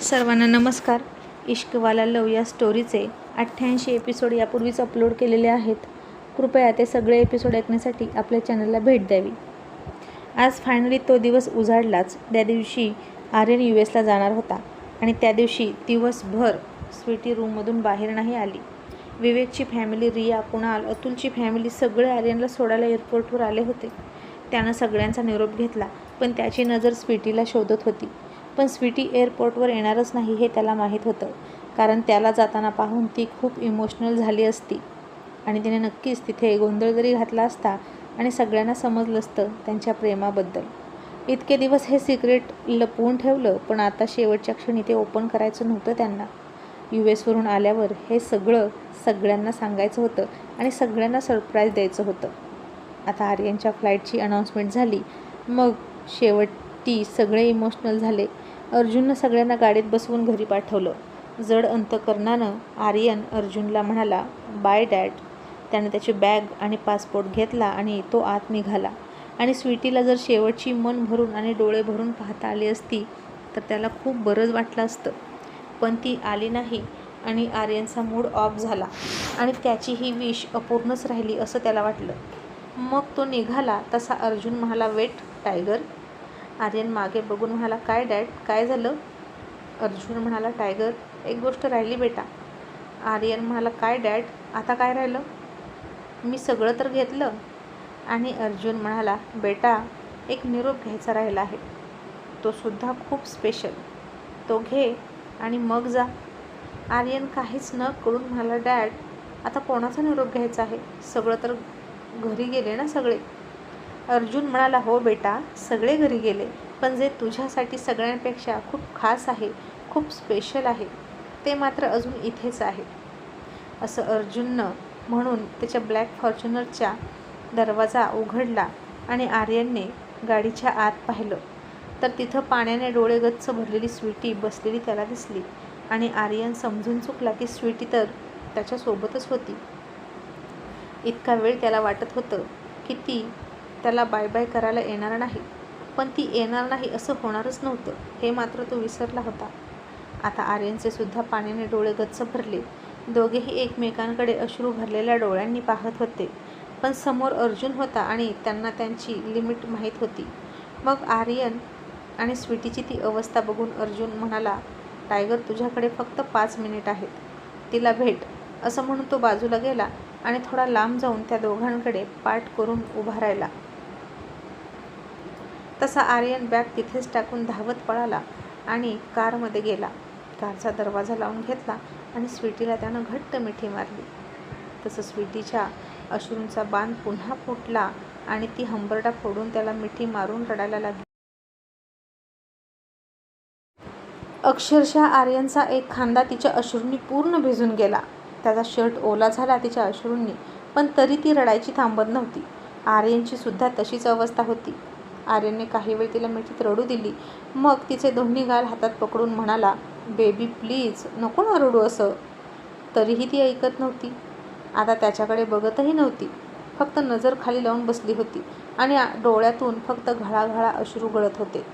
सर्वांना नमस्कार. इश्कवाला लव या स्टोरीचे अठ्ठ्याऐंशी एपिसोड यापूर्वीच अपलोड केलेले आहेत. कृपया ते सगळे एपिसोड ऐकण्यासाठी आपल्या चॅनलला भेट द्यावी. आज फायनली तो दिवस उजाडलाच. त्या दिवशी आर्यन यू एसला जाणार होता आणि त्या दिवशी दिवसभर स्वीटी रूममधून बाहेर नाही आली. विवेकची फॅमिली रिया कुणाल अतुलची फॅमिली सगळे आर्यनला सोडायला एअरपोर्टवर आले होते. त्यानं सगळ्यांचा निरोप घेतला पण त्याची नजर स्वीटीला शोधत होती. पण स्वीटी एअरपोर्टवर येणारच नाही हे त्याला माहीत होतं. कारण त्याला जाताना पाहून ती खूप इमोशनल झाली असती. आणि तिने नक्कीच तिथे गोंधळ जरी घातला असता आणि सगळ्यांना समजलं असतं त्यांच्या प्रेमाबद्दल. इतके दिवस हे सिक्रेट लपवून ठेवलं पण आता शेवटच्या क्षणी ते ओपन करायचं नव्हतं त्यांना. यू एसवरून आल्यावर हे सगळं सगळ्यांना सांगायचं होतं आणि सगळ्यांना सरप्राईज द्यायचं होतं. आता आर्यनच्या फ्लाईटची अनाऊन्समेंट झाली. मग शेवटी सगळे इमोशनल झाले. अर्जुननं सगळ्यांना गाडीत बसवून घरी पाठवलं. जड अंतकरणानं आर्यन अर्जुनला म्हणाला बाय डॅड. त्याने त्याची बॅग आणि पासपोर्ट घेतला आणि तो आत निघाला. आणि स्वीटीला जर शेवटची मन भरून आणि डोळे भरून पाहता आली असती तर त्याला खूप बरंच वाटलं असतं. पण ती आली नाही आणि आर्यनचा मूड ऑफ झाला आणि त्याची ही विश अपूर्णच राहिली असं त्याला वाटलं. मग तो निघाला तसा अर्जुन म्हणाला वेट टायगर. आर्यन मागे बघून म्हणाला काय डॅड? काय झालं? अर्जुन म्हणाला टायगर एक गोष्ट राहिली बेटा. आर्यन म्हणाला काय डॅड? आता काय राहिलं? मी सगळं तर घेतलं. आणि अर्जुन म्हणाला बेटा एक निरोप घ्यायचा राहिला आहे. तो सुद्धा खूप स्पेशल तो घे आणि मग जा. आर्यन काहीच न करून म्हणाला डॅड आता कोणाचा निरोप घ्यायचा आहे? सगळं तर घरी गेले ना सगळे. अर्जुन म्हणाला हो बेटा सगळे घरी गेले पण जे तुझ्यासाठी सगळ्यांपेक्षा खूप खास आहे खूप स्पेशल आहे ते मात्र अजून इथेच आहे. असं अर्जुननं म्हणून त्याच्या ब्लॅक फॉर्च्युनरच्या दरवाजा उघडला आणि आर्यनने गाडीच्या आत पाहिलं. तर तिथं पाण्याने डोळे गच्च भरलेली स्वीटी बसलेली त्याला दिसली आणि आर्यन समजून चुकला की स्वीटी तर त्याच्यासोबतच होती. इतका वेळ त्याला वाटत होतं की ती त्याला बाय बाय करायला येणार नाही. पण ती येणार नाही असं होणारच नव्हतं हे मात्र तो विसरला होता. आता आर्यनचे सुद्धा पाण्याने डोळे गच्च भरले. दोघेही एकमेकांकडे अश्रू भरलेल्या डोळ्यांनी पाहत होते. पण समोर अर्जुन होता आणि त्यांना त्यांची लिमिट माहीत होती. मग आर्यन आणि स्वीटीची ती अवस्था बघून अर्जुन म्हणाला टायगर तुझ्याकडे फक्त पाच मिनिट आहेत. तिला भेट. असं म्हणून तो बाजूला गेला आणि थोडा लांब जाऊन त्या दोघांकडे पाठ करून उभा राहिला. तसा आर्यन बॅग तिथेच टाकून धावत पळाला आणि कारमध्ये गेला. कारचा दरवाजा लावून घेतला आणि स्वीटीला त्यानं घट्ट मिठी मारली. तसं स्वीटीच्या अश्रूंचा बांध पुन्हा फुटला आणि ती हंबरडा फोडून त्याला मिठी मारून रडायला लागली. अक्षरशः आर्यनचा एक खांदा तिच्या अश्रूंनी पूर्ण भिजून गेला. त्याचा शर्ट ओला झाला तिच्या अश्रूंनी पण तरी ती रडायची थांबत नव्हती. आर्यनची सुद्धा तशीच अवस्था होती. आर्यनने काही वेळ तिला मिठीत रडू दिली. मग तिचे दोन्ही गाल हातात पकडून म्हणाला बेबी प्लीज नको ना रडू असं. तरीही ती ऐकत नव्हती. आता त्याच्याकडे बघतही नव्हती. फक्त नजर खाली लावून बसली होती आणि डोळ्यातून फक्त घळाघळा अश्रू गळत होते.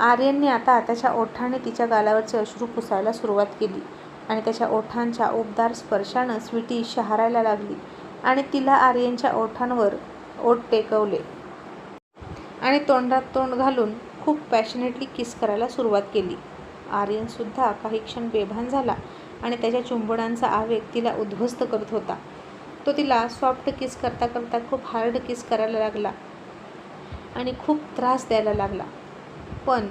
आर्यनने आता त्याच्या ओठाने तिच्या गालावरचे अश्रू पुसायला सुरुवात केली आणि त्याच्या ओठांच्या उबदार स्पर्शानं स्वीटी शहारायला लागली आणि तिला आर्यनच्या ओठांवर ओठ टेकवले. आणि तोंडात तोंड घालून खूप पॅशनेटली किस करायला सुरुवात केली. आर्यनसुद्धा काही क्षण बेभान झाला आणि त्याच्या चुंबडांचा आवेग तिला उद्ध्वस्त करत होता. तो तिला सॉफ्ट किस करता करता खूप हार्ड किस करायला लागला आणि खूप त्रास द्यायला लागला. पण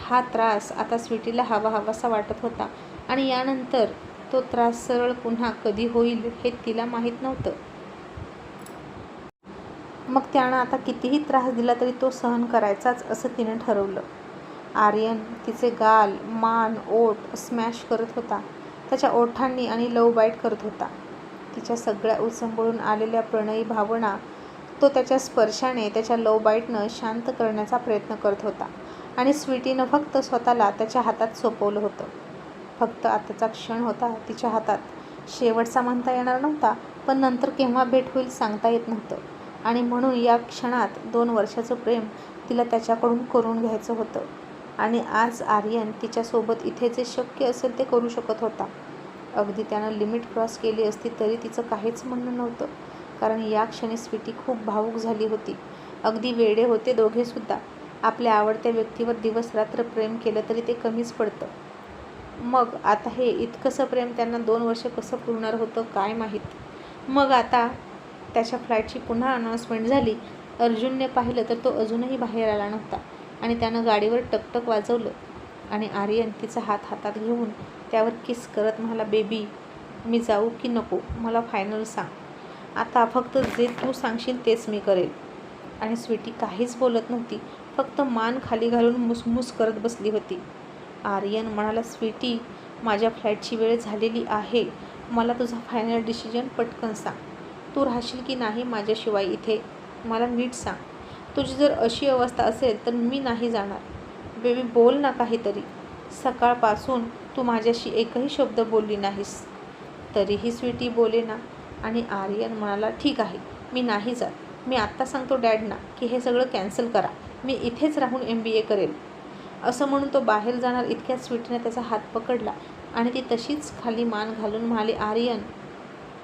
हा त्रास आता स्वीटीला हवा हवासा वाटत होता आणि यानंतर तो त्रास सरळ पुन्हा कधी होईल हे तिला माहीत नव्हतं. मग त्यानं आता कितीही त्रास दिला तरी तो सहन करायचाच असं तिनं ठरवलं. आर्यन तिचे गाल मान ओठ स्मॅश करत होता. त्याच्या ओठांनी आणि लव बाईट करत होता. तिच्या सगळ्या उचंबळून आलेल्या प्रणयी भावना तो त्याच्या स्पर्शाने त्याच्या लव बाईटनं शांत करण्याचा प्रयत्न करत होता आणि स्वीटीनं फक्त स्वतःला त्याच्या हातात सोपवलं होतं. फक्त आताचा क्षण होता तिच्या हातात. शेवटचा म्हणता येणार नव्हता पण नंतर केव्हा भेट होईल सांगता येत नव्हतं. आणि म्हणून या क्षणात दोन वर्षाचं प्रेम तिला त्याच्याकडून करून घ्यायचं होतं. आणि आज आर्यन तिच्यासोबत इथे जे शक्य असेल ते करू शकत होता. अगदी त्यानं लिमिट क्रॉस केली असती तरी तिचं काहीच म्हणणं नव्हतं. कारण या क्षणी स्वीटी खूप भावूक झाली होती. अगदी वेडे होते दोघेसुद्धा आपल्या आवडत्या व्यक्तीवर दिवस रात्र प्रेम केलं तरी ते कमीच पडतं. मग आता हे इतकंसं प्रेम त्यांना दोन वर्ष कसं पुरणार होतं काय माहीत? मग आता त्याच्या फ्लाईटची पुन्हा अनाऊन्समेंट झाली. अर्जुनने पाहिलं तर तो अजूनही बाहेर आला नव्हता आणि त्यानं गाडीवर टकटक वाजवलं आणि आर्यन तिचा हात हातात घेऊन त्यावर किस करत म्हणाला बेबी मी जाऊ की नको? मला फायनल सांग. आता फक्त जे तू सांगशील तेच मी करेल. आणि स्वीटी काहीच बोलत नव्हती फक्त मान खाली घालून मुसमुस करत बसली होती. आर्यन म्हणाला स्वीटी माझ्या फ्लाईटची वेळ झालेली आहे. मला तुझा फायनल डिसिजन पटकन सांग. तू राहशील की नाही माझ्याशिवाय इथे? मला नीट सांग. तुझी जर अशी अवस्था असेल तर मी नाही जाणार. बेबी बोल ना काहीतरी. सकाळपासून तू माझ्याशी एकही शब्द बोलली नाहीस. तरीही स्वीटी बोले ना. आणि आर्यन म्हणाला ठीक आहे मी नाही जात. मी आत्ता सांगतो डॅडना की हे सगळं कॅन्सल करा. मी इथेच राहून एम बी ए करेल. असं म्हणून तो बाहेर जाणार इतक्यात स्वीटीने त्याचा हात पकडला आणि ती तशीच खाली मान घालून म्हणाली आर्यन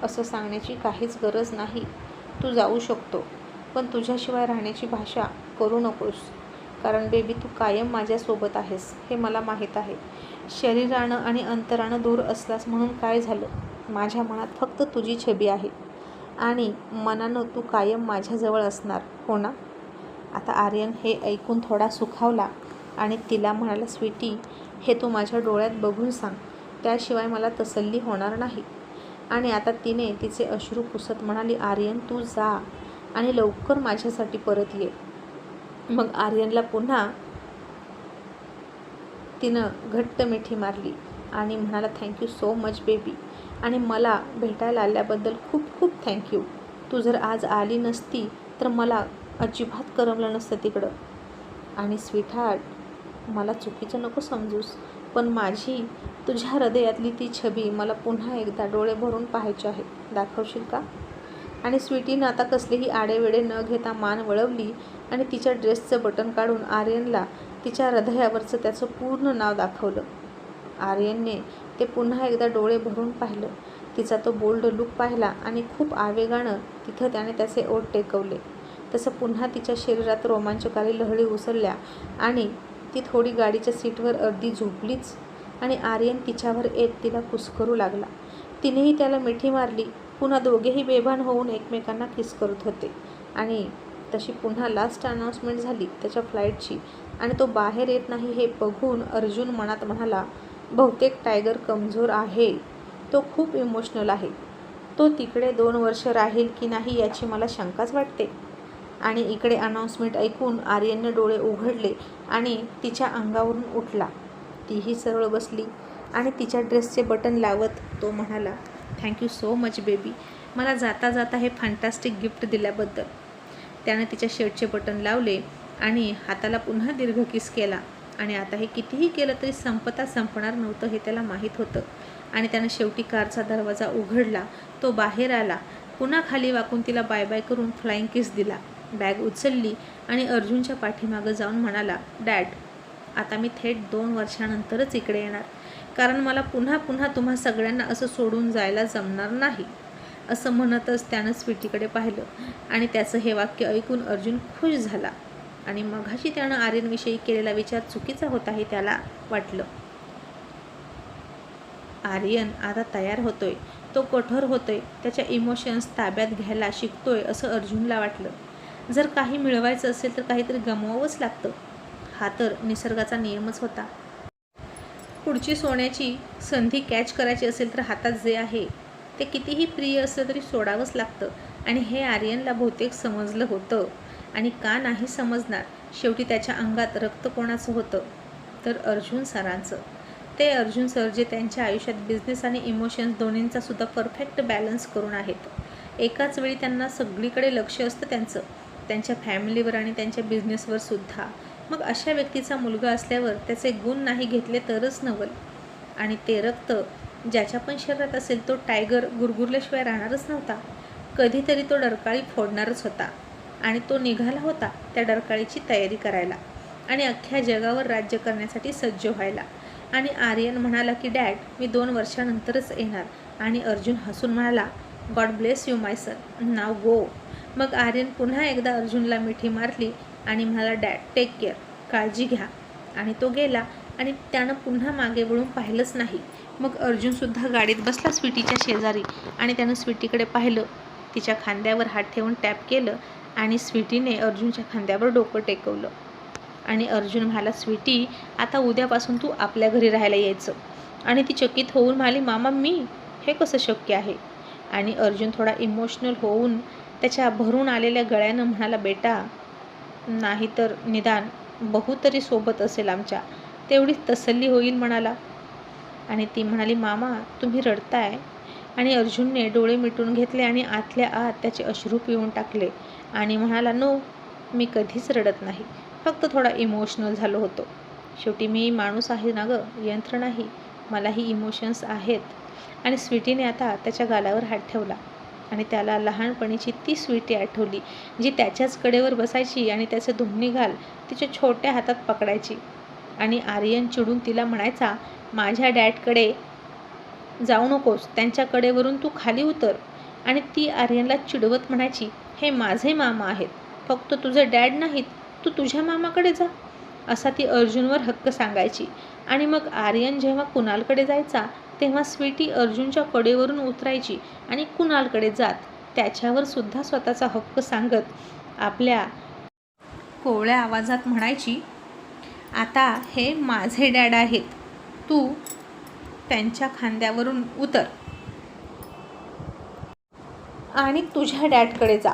असं सांगण्याची काहीच गरज नाही. तू जाऊ शकतो पण तुझ्याशिवाय राहण्याची भाषा करू नकोस. कारण बेबी तू कायम माझ्यासोबत आहेस हे मला माहीत आहे. शरीरानं आणि अंतरानं दूर असलास म्हणून काय झालं? माझ्या मनात फक्त तुझी छबी आहे. आणि मनानं तू कायम माझ्याजवळ असणार हो ना? आता आर्यन हे ऐकून थोडा सुखावला आणि तिला म्हणाला स्वीटी हे तू माझ्या डोळ्यात बघून सांग. त्याशिवाय मला तसल्ली होणार नाही. आणि आता तिने तिचे अश्रू पुसत म्हणाली आर्यन तू जा आणि लवकर माझ्यासाठी परत ये. मग आर्यनला पुन्हा तिनं घट्ट मिठी मारली आणि म्हणाला थँक्यू सो मच बेबी आणि मला भेटायला आल्याबद्दल खूप खूप थँक्यू तू जर आज आली नसती तर मला अजिबात करमलं नसतं तिकडं. आणि स्वीटहार्ट मला चुकीचं नको समजूस. पण माझी तुझ्या हृदयातली ती छबी मला पुन्हा एकदा डोळे भरून पाहायची आहे. दाखवशील का? आणि स्वीटीनं आता कसलेही आडेवेडे न घेता मान वळवली आणि तिच्या ड्रेसचं बटन काढून आर्यनला तिच्या हृदयावरचं त्याचं पूर्ण नाव दाखवलं. आर्यनने ते पुन्हा एकदा डोळे भरून पाहिलं. तिचा तो बोल्ड लुक पाहिला आणि खूप आवेगानं तिथं त्याने त्याचे ओठ टेकवले. तसं पुन्हा तिच्या शरीरात रोमांचकारी लहरी उसळल्या आणि ती थोडी गाडीच्या सीटवर अर्धी झोपलीच आणि आर्यन तिच्यावर येत तिला कुस्करू लागला. तिनेही त्याला मिठी मारली. पुन्हा दोघेही बेभान होऊन एकमेकांना किस करत होते. आणि तशी पुन्हा लास्ट अनाऊन्समेंट झाली त्याच्या फ्लाईटची आणि तो बाहेर येत नाही हे बघून अर्जुन मनात म्हणाला बहुतेक टायगर कमजोर आहे. तो खूप इमोशनल आहे. तो तिकडे दोन वर्ष राहील की नाही याची मला शंकाच वाटते. आणि इकडे अनाऊन्समेंट ऐकून आर्यनने डोळे उघडले आणि तिच्या अंगावरून उठला. तीही सरळ बसली आणि तिच्या ड्रेसचे बटन लावत तो म्हणाला थँक्यू सो मच बेबी मला जाता जाता हे फॅन्टॅस्टिक गिफ्ट दिल्याबद्दल. त्यानं तिच्या शर्टचे बटन लावले आणि हाताला पुन्हा दीर्घ किस केला. आणि आता हे कितीही केलं तरी संपता संपणार नव्हतं हे त्याला माहीत होतं. आणि त्यानं शेवटी कारचा दरवाजा उघडला. तो बाहेर आला. पुन्हा खाली वाकून तिला बाय बाय करून फ्लाईंग किस दिला. बॅग उचलली आणि अर्जुनच्या पाठीमागं जाऊन म्हणाला डॅड आता मी थेट दोन वर्षानंतरच इकडे येणार. कारण मला पुन्हा पुन्हा तुम्हा सगळ्यांना असं सोडून जायला जमणार नाही. असं म्हणतच त्यानं स्वीटीकडे पाहिलं आणि त्याचं हे वाक्य ऐकून अर्जुन खुश झाला. आणि मघाशी त्यानं आर्यनविषयी केलेला विचार चुकीचा होता हे त्याला वाटलं. आर्यन आता तयार होतोय. तो कठोर होतोय. त्याच्या इमोशन्स ताब्यात घ्यायला शिकतोय असं अर्जुनला वाटलं. जर काही मिळवायचं असेल तर काहीतरी गमवावंच लागतं. हा तर निसर्गाचा नियमच होता. पुढची सोन्याची संधी कॅच करायची असेल तर हातात जे आहे ते कितीही प्रिय असलं तरी सोडावंच लागतं. आणि हे आर्यनला बहुतेक समजलं होतं. आणि का नाही समजणार? शेवटी त्याच्या अंगात रक्त कोणाचं होतं? तर अर्जुन सरांचं. ते अर्जुन सर जे त्यांच्या आयुष्यात बिझनेस आणि इमोशन्स दोन्हींचा सुद्धा परफेक्ट बॅलन्स करून आहेत. एकाच वेळी त्यांना सगळीकडे लक्ष असतं त्यांचं. त्यांच्या फॅमिलीवर आणि त्यांच्या बिझनेसवर सुद्धा. मग अशा व्यक्तीचा मुलगा असल्यावर त्याचे गुण नाही घेतले तरच नवल. आणि ते रक्त ज्याच्या पण शरीरात असेल तो टायगर गुरगुरल्याशिवाय राहणारच नव्हता. कधीतरी तो डरकाळी फोडणारच होता. आणि तो निघाला होता त्या डरकाळीची तयारी करायला. आणि अख्ख्या जगावर राज्य करण्यासाठी सज्ज व्हायला. आणि आर्यन म्हणाला की डॅड मी दोन वर्षानंतरच येणार. आणि अर्जुन हसून म्हणाला god bless you my son. Now go. मग आर्यन पुन्हा एकदा अर्जुनला मिठी मारली आणि म्हणाला डॅड टेक केअर काळजी घ्या. आणि तो गेला आणि त्यानं पुन्हा मागे वळून पाहिलंच नाही. मग अर्जुनसुद्धा गाडीत बसला स्वीटीच्या शेजारी आणि त्यानं स्वीटीकडे पाहिलं. तिच्या खांद्यावर हात ठेवून टॅप केलं आणि स्वीटीने अर्जुनच्या खांद्यावर डोकं टेकवलं. आणि अर्जुन म्हणाला स्वीटी आता उद्यापासून तू आपल्या घरी राहायला यायचं. आणि ती चकित होऊन म्हणाली मामा मी? हे कसं शक्य आहे? आणि अर्जुन थोडा इमोशनल होऊन त्याच्या भरून आलेल्या गळ्यानं म्हणाला बेटा नाहीतर निदान बहुतरी सोबत असेल आमच्या. तेवढीच तसल्ली होईल म्हणाला. आणि ती म्हणाली मामा तुम्ही रडताय. आणि अर्जुनने डोळे मिटून घेतले आणि आतल्या आत त्याचे अश्रू पिऊन टाकले आणि म्हणाला नो मी कधीच रडत नाही. फक्त थोडा इमोशनल झालो होतो. शेवटी मी माणूस आहे ना गं यंत्र नाही. मलाही इमोशन्स आहेत. आणि स्वीटीने आता त्याच्या गालावर हात ठेवला आणि त्याला लहानपणीची ती स्वीटी आठवली जी त्याच्याच कडेवर बसायची आणि त्याचे दोन्ही घाल तिच्या छोट्या हातात पकडायची. आणि आर्यन चिडून तिला म्हणायचा माझ्या डॅडकडे जाऊ नकोस त्यांच्या कडेवरून तू खाली उतर. आणि ती आर्यनला चिडवत म्हणायची हे माझे मामा आहेत फक्त तुझे डॅड नाहीत तू तुझ्या मामाकडे जा. असा ती अर्जुनवर हक्क सांगायची. आणि मग आर्यन जेव्हा कुणालकडे जायचा तेव्हा स्वीटी अर्जुनच्या कडेवरून उतरायची आणि कुणालकडे जात त्याच्यावर सुद्धा स्वतःचा हक्क सांगत आपल्या कोवळ्या आवाजात म्हणायची आता हे माझे डॅड आहेत तू त्यांच्या खांद्यावरून उतर. आणि तुझ्या डॅडकडे जा.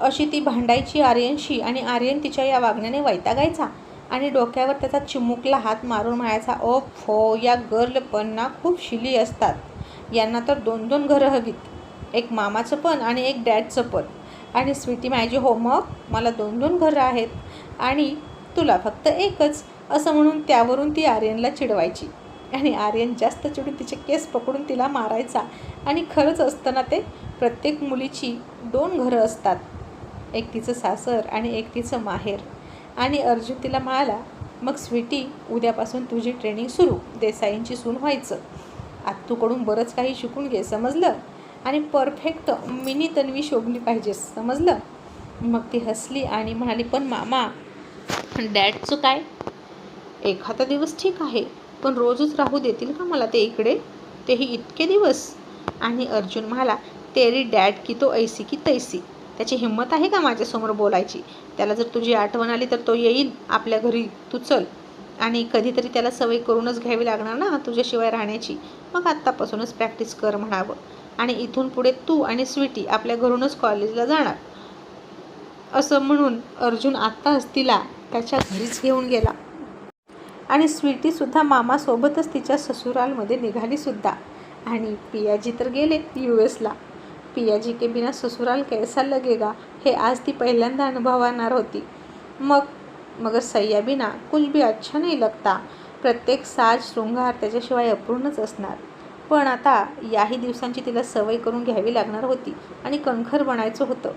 अशी ती भांडायची आर्यनशी आणि आर्यन तिच्या या वागण्याने वैतागायचा. आणि डोक्यावर त्याचा चिमुकला हात मारून म्हणायचा ओ फो या गर्ल पण ना खूप शिली असतात. यांना तर दोन दोन घरं हवीत. एक मामाचं पण आणि एक डॅडचं पण. आणि स्वीटी माझी हो मग? मला दोन दोन घरं आहेत. आणि तुला फक्त एकच. असं म्हणून त्यावरून ती आर्यनला चिडवायची. आणि आर्यन जास्त चिडून तिचे केस पकडून तिला मारायचा. आणि खरंच असताना ते प्रत्येक मुलीची दोन घरं असतात. एक तिचं सासर आणि एक तिचं माहेर. आणि अर्जुन तिला म्हणाला मग स्वीटी उद्यापासून तुझी ट्रेनिंग सुरू. देसाईंची सून व्हायचं. आत्तूकडून बरंच काही शिकून घे समजलं? आणि परफेक्ट मिनी तन्वी शोभली पाहिजेस समजलं? मग ती हसली आणि म्हणाली पण मामा डॅडचं काय? एखादा दिवस ठीक आहे पण रोजच राहू देतील का मला ते इकडे? तेही इतके दिवस. आणि अर्जुन म्हणाला तेरी डॅड की तो ऐसी की तैसी. त्याची हिंमत आहे का माझ्यासमोर बोलायची? त्याला जर तुझी आठवण आली तर तो येईल आपल्या घरी. तू चल. आणि कधीतरी त्याला सवय करूनच घ्यावी लागणार ना तुझ्याशिवाय राहण्याची. मग आत्तापासूनच प्रॅक्टिस कर म्हणावं. आणि इथून पुढे तू आणि स्वीटी आपल्या घरूनच कॉलेजला जाणार. असं म्हणून अर्जुन आत्ताच तिला त्याच्या घरीच घेऊन गेला. आणि स्वीटीसुद्धा मामासोबतच तिच्या ससुरालमध्ये निघालीसुद्धा आणि पियाजी तर गेले यू एसला पियाजी के बिना ससुराल कैसा लगेगा हे आज ती पहिल्यांदा अनुभवणार होती. मग मगर सय्याबिना कुछ भी अच्छा नाही लगता. प्रत्येक साज शृंगार त्याच्याशिवाय अपूर्णच असणार. पण आता याही दिवसांची तिला सवय करून घ्यावी लागणार होती आणि कणखर बनायचं होतं.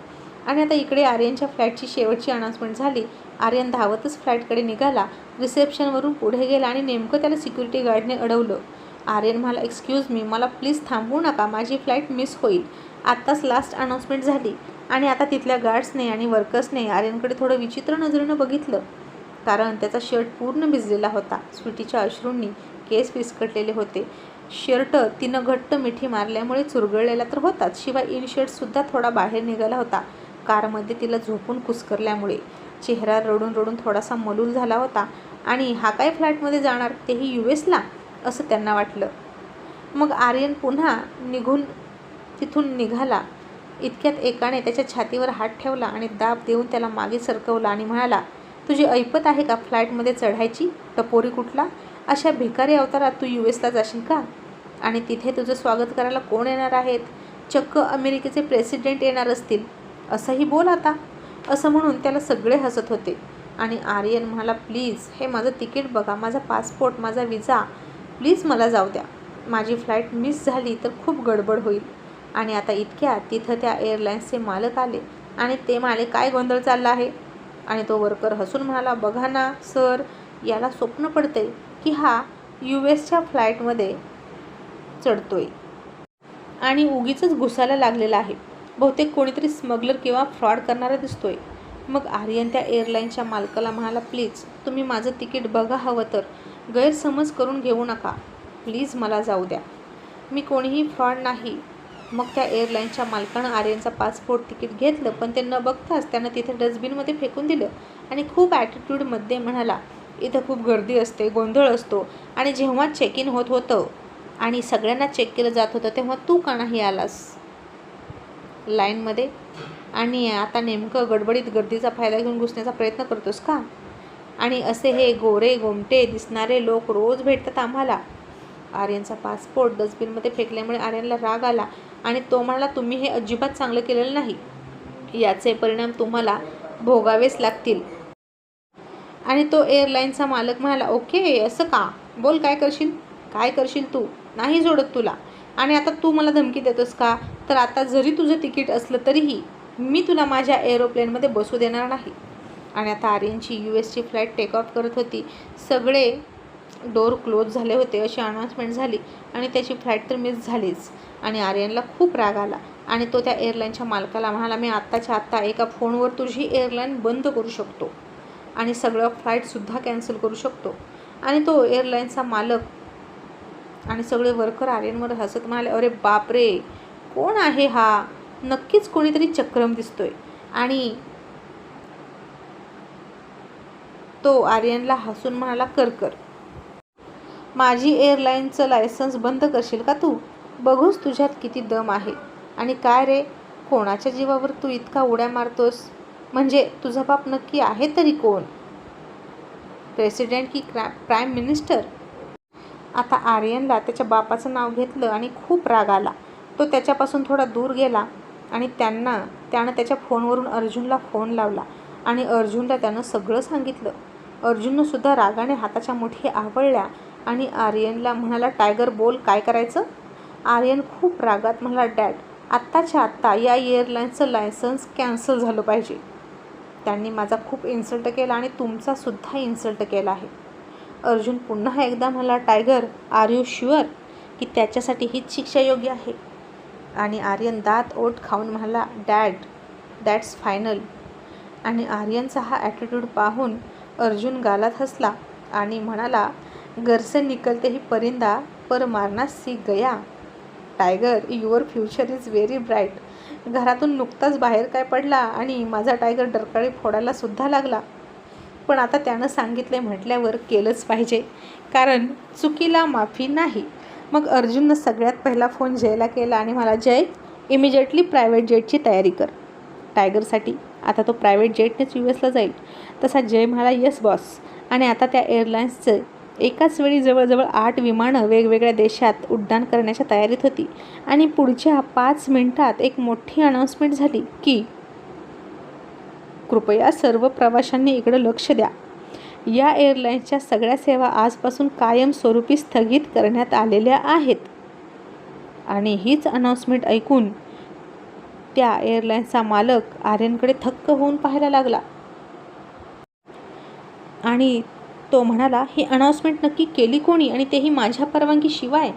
आणि आता इकडे आर्यनच्या फ्लॅटची शेवटची अनाउन्समेंट झाली. आर्यन धावतच फ्लॅटकडे निघाला. रिसेप्शनवरून पुढे गेला आणि नेमकं त्याला सिक्युरिटी गार्डने अडवलं. आर्यन मला एक्सक्यूज मी मला प्लीज थांबवू नका माझी फ्लाईट मिस होईल. आत्ताच लास्ट अनाउन्समेंट झाली आणि आता तिथल्या गार्ड्सने आणि वर्कर्सने आर्यनकडे थोडं विचित्र नजरेनं बघितलं. कारण त्याचा शर्ट पूर्ण भिजलेला होता. स्वीटीच्या अश्रूंनी केस विस्कटलेले होते. शर्ट तिनं घट्ट मिठी मारल्यामुळे चुरगळलेला तर होताच शिवाय इन शर्टसुद्धा थोडा बाहेर निघाला होता. कारमध्ये तिला झोपून कुस्करल्यामुळे. चेहरा रडून रडून थोडासा मलूल झाला होता. आणि हा काय फ्लॅटमध्ये जाणार? तेही यू एसला असं त्यांना वाटलं. मग आर्यन पुन्हा निघून तिथून निघाला. इतक्यात एकाने त्याच्या छातीवर हात ठेवला आणि दाब देऊन त्याला मागे सरकवला आणि म्हणाला तुझी ऐपत आहे का फ्लॅटमध्ये चढायची? टपोरी कुठला? अशा भिकारी अवतारात तू यू एसला जाशील का? आणि तिथे तुझं स्वागत करायला कोण येणार आहेत? चक्क अमेरिकेचे प्रेसिडेंट येणार असतील. असंही बोल आता. असं म्हणून त्याला सगळे हसत होते. आणि आर्यन म्हणाला प्लीज हे माझं तिकीट बघा. माझा पासपोर्ट माझा विजा प्लीज मला जाऊ द्या. माझी फ्लाईट मिस झाली तर खूप गडबड होईल. आणि आता इतक्यात तिथं त्या एअरलाईन्सचे मालक आले. आणि ते म्हणाले काय गोंधळ चालला आहे? आणि तो वर्कर हसून म्हणाला बघा ना सर याला स्वप्न पडते की हा यू एसच्या फ्लाईटमध्ये चढतोय. आणि उगीच घुसायला लागलेला आहे. बहुतेक कोणीतरी स्मगलर किंवा फ्रॉड करणारा दिसतोय. मग आर्यन त्या एअरलाईनच्या मालकाला म्हणाला प्लीज तुम्ही माझं तिकीट बघा हवं तर. गैरसमज करून घेऊ नका. प्लीज मला जाऊ द्या. मी कोणीही फ्रॉड नाही. मग त्या एअरलाईनच्या मालकानं आर्यनचा पासपोर्ट तिकीट घेतलं पण ते न बघताच त्यानं तिथे डस्टबिनमध्ये फेकून दिलं आणि खूप ॲटिट्यूडमध्ये म्हणाला इथं खूप गर्दी असते गोंधळ असतो आणि जेव्हा चेक इन होत होतं आणि सगळ्यांना चेक केलं जात होतं तेव्हा तू का नाही आलास? लाईनमध्ये आणि आता नेमकं गडबडीत गर्दीचा फायदा घेऊन घुसण्याचा प्रयत्न करतोस का? आणि असे हे गोरे गोमटे दिसणारे लोक रोज भेटतात आम्हाला. आर्यनचा पासपोर्ट डस्टबिनमध्ये फेकल्यामुळे आर्यनला राग आला आणि तो म्हणाला तुम्ही हे अजिबात चांगलं केलेलं नाही. याचे परिणाम तुम्हाला भोगावेच लागतील. आणि तो एअरलाईनचा मालक म्हणाला ओके असं का? बोल काय करशील? काय करशील तू? नाही जोडत तुला. आणि आता तू मला धमकी देतोस का? तर आता जरी तुझं तिकीट असलं तरीही मी तुला माझ्या एरोप्लेनमध्ये बसू देणार नाही. आणि आता आर्यनची यू एसची फ्लाईट टेक ऑफ करत होती. सगळे डोर क्लोज झाले होते अशी अनाऊन्समेंट झाली आणि त्याची फ्लाईट तर मिस झालीच. आणि आर्यनला खूप राग आला. आणि तो त्या एअरलाईनच्या मालकाला म्हणाला मी आत्ताच्या आत्ता एका फोनवर तुझी एअरलाईन बंद करू शकतो आणि सगळं फ्लाईटसुद्धा कॅन्सल करू शकतो. आणि तो एअरलाईनचा मालक आणि सगळे वर्कर आर्यनवर हसत म्हणाले अरे बापरे! कोण आहे हा? नक्कीच कोणीतरी चक्रम दिसतोय. आणि तो आर्यनला हसून म्हणाला कर कर. माझी एअरलाईनचं लायसन्स बंद करशील का तू? बघूस तुझ्यात किती दम आहे. आणि काय रे कोणाच्या जीवावर तू इतका उड्या मारतोस? म्हणजे तुझा बाप नक्की आहे तरी कोण? प्रेसिडेंट की क्रा प्राईम मिनिस्टर? आता आर्यनला त्याच्या बापाचं नाव घेतलं आणि खूप राग आला. तो त्याच्यापासून थोडा दूर गेला आणि त्यांना त्यानं त्याच्या फोनवरून अर्जुनला फोन लावला आणि अर्जुनला त्यानं सगळं सांगितलं. अर्जुननंसुद्धा रागाने हाताच्या मुठी आवळल्या आणि आर्यनला म्हणाला टायगर बोल काय करायचं? आर्यन खूप रागात म्हणाला डॅड आत्ताच्या आत्ता या एअरलाईनचं लायसन्स कॅन्सल झालं पाहिजे. त्यांनी माझा खूप इन्सल्ट केला आणि तुमचासुद्धा इन्सल्ट केला आहे. अर्जुन पुन्हा एकदा म्हणाला टायगर आर यू शुअर की त्याच्यासाठी हीच शिक्षा योग्य आहे? आणि आर्यन दात ओठ खाऊन म्हणाला डॅड दॅट्स फायनल. आणि आर्यनचा हा ॲटिट्यूड पाहून अर्जुन गालात हसला आणि म्हणाला घर से निकलते ही परिंदा पर मारना सी गया. Tiger your future is very bright घरातून नुकताच बाहेर काय पडला आणि माझा टायगर डरकाळी फोडायला सुद्धा लागला. पण आता त्यानं सांगितले म्हटल्यावर केलंच पाहिजे. कारण चुकीला माफी नाही. मग अर्जुननं सगळ्यात पहिला फोन जयला केला आणि मला जय इमिजिएटली प्रायव्हेट जेटची तयारी कर. टायगरसाठी आता तो प्रायव्हेट जेटनेच यू एसला जाईल. तसा जय म्हणाला येस बॉस आणि आता त्या एअरलाईन्सचे एकाच वेळी जवळजवळ आठ विमानं वेगवेगळ्या देशात उड्डाण करण्याच्या तयारीत होती. आणि पुढच्या पाच मिनिटात एक मोठी अनाऊन्समेंट झाली की कृपया सर्व प्रवाशांनी इकडं लक्ष द्या. या एअरलाईन्सच्या सगळ्या सेवा आजपासून कायमस्वरूपी स्थगित करण्यात आलेल्या आहेत. आणि हीच अनाऊन्समेंट ऐकून त्या एअरलाईन्सचा मालक आर्यनकडे थक्क होऊन पाहायला लागला. आणि तो म्हणाला ही अनाऊन्समेंट नक्की केली कोणी आणि तेही माझ्या परवानगीशिवाय?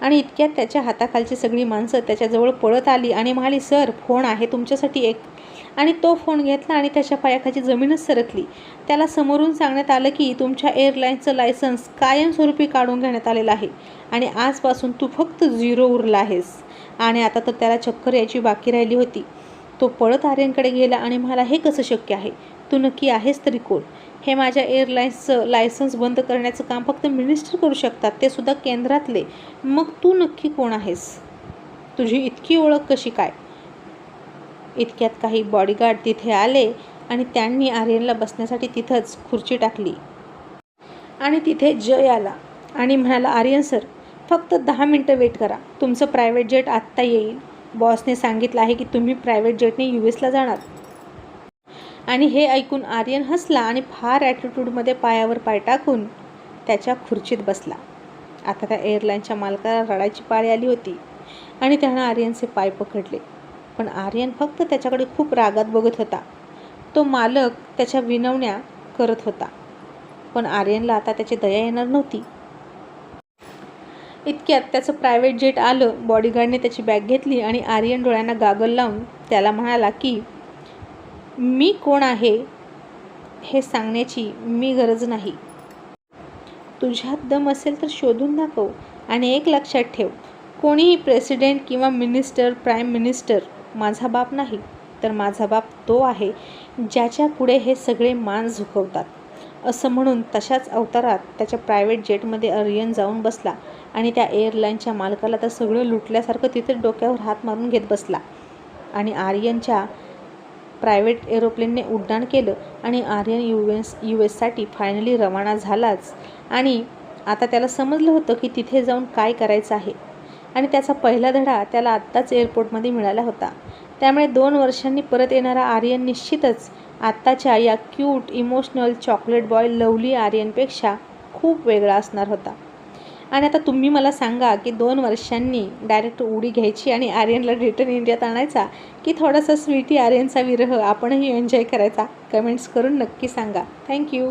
आणि इतक्यात त्याच्या हाताखालची सगळी माणसं त्याच्याजवळ पळत आली आणि म्हणाली सर फोन आहे तुमच्यासाठी एक. आणि तो फोन घेतला आणि त्याच्या पायाखाची जमीनच सरकली. त्याला समोरून सांगण्यात आलं की तुमच्या एअरलाईनचं लायसन्स कायमस्वरूपी काढून घेण्यात आलेलं आहे आणि आजपासून तू फक्त झिरो उरला आहेस. आणि आता तर त्याला चक्कर यायची बाकी राहिली होती. तो पळत आर्यनकडे गेला आणि मला हे कसं शक्य आहे? तू नक्की आहेस तरी कोण? हे माझ्या एअरलाईन्सचं लायसन्स बंद करण्याचं काम फक्त मिनिस्टर करू शकतात ते सुद्धा केंद्रातले. मग तू नक्की कोण आहेस? तुझी इतकी ओळख कशी काय? इतक्यात काही बॉडीगार्ड तिथे आले आणि त्यांनी आर्यनला बसण्यासाठी तिथंच खुर्ची टाकली. आणि तिथे जय आला आणि म्हणाला आर्यन सर फक्त दहा मिनटं वेट करा. तुमचं प्रायव्हेट जेट आत्ता येईल. बॉसने सांगितलं आहे की तुम्ही प्रायव्हेट जेटने यू एसला जाणार. आणि हे ऐकून आर्यन हसला आणि फार ॲटिट्यूडमध्ये पायावर पाय टाकून त्याच्या खुर्चीत बसला. आता त्या एअरलाईनच्या मालकाला रडायची पाळी आली होती आणि त्यानं आर्यनचे पाय पकडले. पण आर्यन फक्त त्याच्याकडे खूप रागात बघत होता. तो मालक त्याच्या विनवण्या करत होता. पण आर्यनला आता त्याची दया येणार नव्हती. इतक्यात त्याचं प्रायव्हेट जेट आलं बॉडीगार्डने त्याची बॅग घेतली आणि आर्यन डोळ्यांना गागल लावून त्याला म्हणाला की मी कोण आहे हे सांगण्याची मी गरज नाही. तुझ्यात दम असेल तर शोधून दाखव आणि एक लक्षात ठेव कोणीही प्रेसिडेंट किंवा मिनिस्टर प्राईम मिनिस्टर माझा बाप नाही तर माझा बाप तो आहे ज्याच्या पुढे हे सगळे मान झुकवतात. असं म्हणून तशाच अवतारात त्याच्या प्रायव्हेट जेटमध्ये आर्यन जाऊन बसला आणि त्या एअरलाईनच्या मालकाला तर सगळं लुटल्यासारखं तिथे डोक्यावर हात मारून घेत बसला. आणि आर्यनच्या प्रायव्हेट एरोप्लेनने उड्डाण केलं आणि आर्यन यू एस यू एससाठी फायनली रवाना झालाच. आणि आता त्याला समजलं होतं की तिथे जाऊन काय करायचं आहे. आणि त्याचा पहिला धडा त्याला आत्ताच एअरपोर्टमध्ये मिळाला होता. त्यामुळे दोन वर्षांनी परत येणारा आर्यन निश्चितच आत्ताच्या या cute emotional chocolate boy lovely आर्यनपेक्षा खूप वेगळा असणार होता. आणि आता तुम्ही मला सांगा की दोन वर्षांनी डायरेक्ट उडी घ्यायची आणि आर्यनला रिटर्न इंडियात आणायचा की थोडासा स्वीटी आर्यनचा विरह आपणही एन्जॉय करायचा? कमेंट्स करून नक्की सांगा. थँक्यू